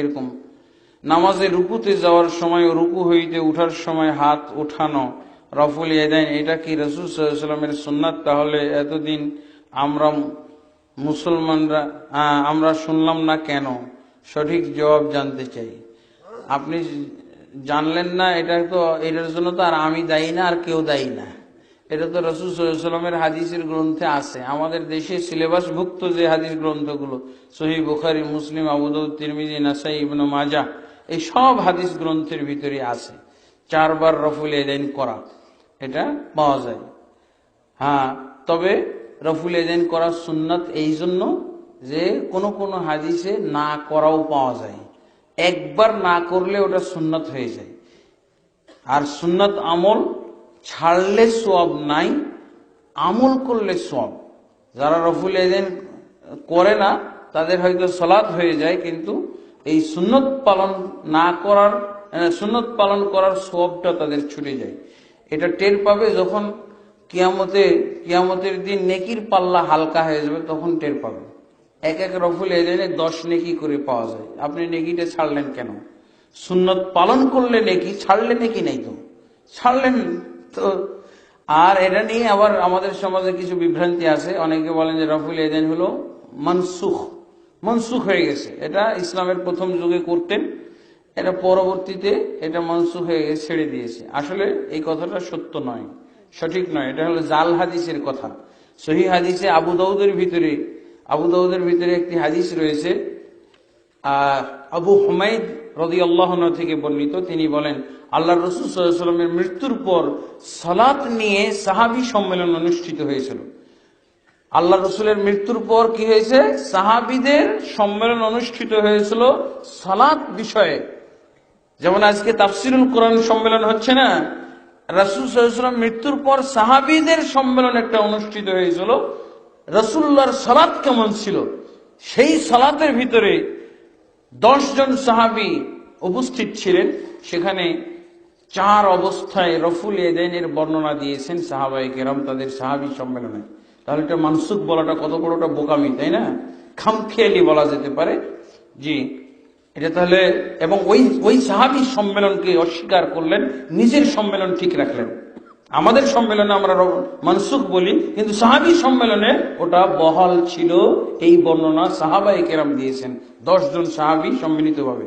এরকম। নামাজে রুকুতে যাওয়ার সময়, রুকু হইতে উঠার সময় হাত উঠানো রফুল ইয়াদাইন, এটা কি রসুল সাল্লামের সুন্নাত? তাহলে এতদিন আমরা মুসলমানরা আমরা শুনলাম না কেন? সঠিক জবাব জানতে চাই। আপনি জানলেন না, এটা তো, এটার জন্য তো আর আমি দায়ী না, আর কেউ দায়ী না। এটা তো রসুল সাল্লামের হাদিসের গ্রন্থে আছে। আমাদের দেশে সিলেবাসভুক্ত যে হাদিস গ্রন্থগুলো সহি বুখারি, মুসলিম আবুদৌদ তিরমিজি, নাসাই, ইবনু মাজা এই সব হাদিস গ্রন্থের ভিতরে আছে। চারবার রফুল এদাইন করা, এটা পাওয়া যায়। হ্যাঁ তবে রফুল এদাইন করা সুন্নাত এই জন্য যে কোন কোন হাদিসে না করাও পাওয়া যায়। একবার না করলে ওটা সুন্নাত হয়ে যায়। আর সুন্নাত আমল ছাড়লে সব নাই, আমল করলে সব যারা রফুল এদিন করে না, তাদের হয়তো সলাৎ হয়ে যায়, কিন্তু এই সুন্নত পালন না করার সুন্নত পালন করার সবটা তাদের ছুটে যায়। এটা টের পাবে যখন কিয়ামতে, কিয়ামতের দিন নেকির পাল্লা হালকা হয়ে যাবে, তখন টের পাবে। এক এক রফুল এদিনে দশ নেকি করে পাওয়া যায়। আপনি নেকিটা ছাড়লেন কেন? সুন্নত পালন করলে নেকি, ছাড়লে নেকি নেই তো? ছাড়লেন তো আর এটা নিয়ে আবার আমাদের সমাজে কিছু বিভ্রান্তি আছে। অনেকে বলেন যে রফুল এদিন হলো মনসুখ। মনসুখ হয়ে গেছে। এটা ইসলামের প্রথম যুগে করতেন। এটা পরবর্তীতে এটা মনসুখ হয়ে গেছে, ছেড়ে দিয়েছে। আসলে এই কথাটা সত্য নয়, সঠিক নয়। এটা হলো জাল হাদিসের কথা। সহি হাদিসে আবু দাউদের ভিতরে, আবু দাউদের ভিতরে একটি হাদিস রয়েছে আবু হুমাইদ রদি আল্লাহ থেকে বর্ণিত, তিনি বলেন আল্লাহ রসুল মৃত্যুর পর সালাত নিয়ে সাহাবি সম্মেলন অনুষ্ঠিত হয়েছিল। আল্লাহ রসুলের মৃত্যুর পর কি হয়েছে? সাহাবিদের সম্মেলন অনুষ্ঠিত হয়েছিল সালাত বিষয়ে। যেমন আজকে তাফসিরুল কোরআন সম্মেলন হচ্ছে না, রাসুল সাল্লাম মৃত্যুর পর সাহাবিদের সম্মেলন একটা অনুষ্ঠিত হয়েছিল। রসুল্লাহর সালাত কেমন ছিল? সেই সালাতের ভিতরে জন সাহাবি উপস্থিত ছিলেন। সেখানে চার অবস্থায় রফুল এদেনের বর্ণনা দিয়েছেন সাহাবাই কেরাম তাদের সাহাবি সম্মেলনে। তাহলে এটা মানসুক বলাটা কত বড়টা বোকামি, তাই না? খামখেয়ালি বলা যেতে পারে। জি, এটা তাহলে, এবং ওই ওই সাহাবি সম্মেলনকে অস্বীকার করলেন, নিজের সম্মেলন ঠিক রাখলেন। আমাদের সম্মেলনে আমরা মানসুখ বলি, কিন্তু সাহাবি সম্মেলনে ওটা বহাল ছিল এই বর্ণনা সাহাবাই কেরাম দিয়েছেন। দশজন সাহাবি সম্মিলিতভাবে।